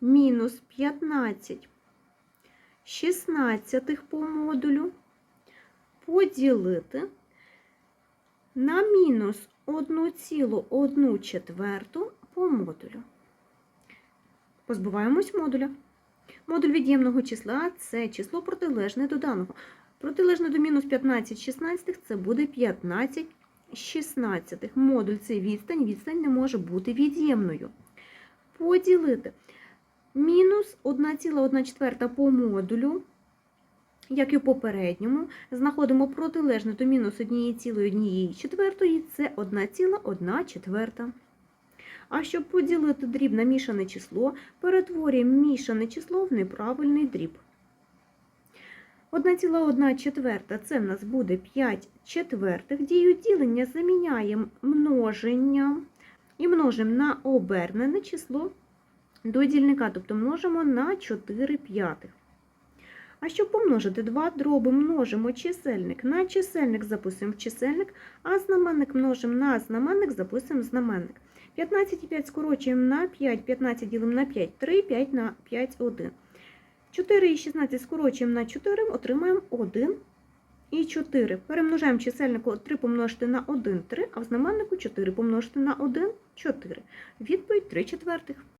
мінус 15 шістнадцятих по модулю поділити на мінус 1,1 четверту по модулю. Позбуваємось модуля. Модуль від'ємного числа це число протилежне до даного. Протилежне до мінус 15 шістнадцятих це буде 15 шістнадцятих. Модуль це відстань, відстань не може бути від'ємною. Поділити мінус 1,1 по модулю, як і в попередньому, знаходимо протилежне до мінус 1,1 це 1,1 четверта. А щоб поділити дріб на мішане число, перетворюємо мішане число в неправильний дріб. 1,1 четверта це в нас буде 5 четвертих. Дію ділення заміняємо множенням і множимо на обернене число до дільника, тобто множимо на 4 п'ятих. А щоб помножити два дроби, множимо чисельник на чисельник, записуємо в чисельник, а знаменник множимо на знаменник, записуємо в знаменник. 15 і 5 скорочуємо на 5, 15 ділимо на 5, 3, 5 на 5, 1. 4 і 16 скорочуємо на 4, отримаємо 1 і 4. Перемножаємо чисельнику 3 помножити на 1, 3, а в знаменнику 4 помножити на 1, 4. Відповідь 3 четвертих.